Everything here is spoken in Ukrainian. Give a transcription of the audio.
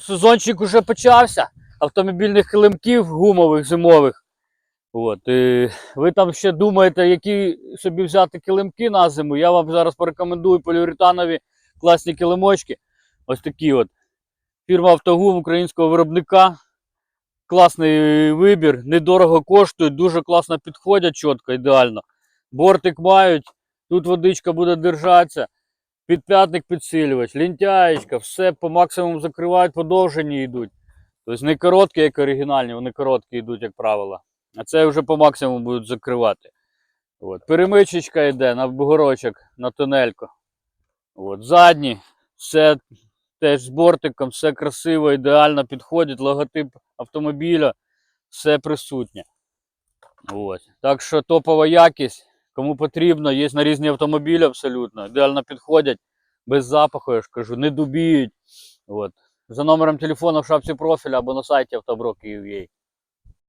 Сезончик уже почався. Автомобільних килимків гумових зимових. От, і ви там ще думаєте, які собі взяти килимки на зиму. Я вам зараз порекомендую поліуретанові класні килимочки. Ось такі от. Фірма Автогум українського виробника. Класний вибір, недорого коштують, дуже класно підходять, чітко, ідеально. Бортик мають, тут водичка буде держатися. Підп'ятник підсилювач, лінтяєчка, все по максимуму закривають, подовжені йдуть. Тобто не короткі, як оригінальні, вони короткі йдуть, як правило. А це вже по максимуму будуть закривати. От. Перемичечка йде на бугорочок, на тунельку. От. Задні, все теж з бортиком, все красиво, ідеально підходить, логотип автомобіля, все присутнє. От. Так що топова якість. Кому потрібно, є на різні автомобілі абсолютно. Ідеально підходять, без запаху, я ж кажу, не дубіють. От. За номером телефону в шапці профіля або на сайті автобро.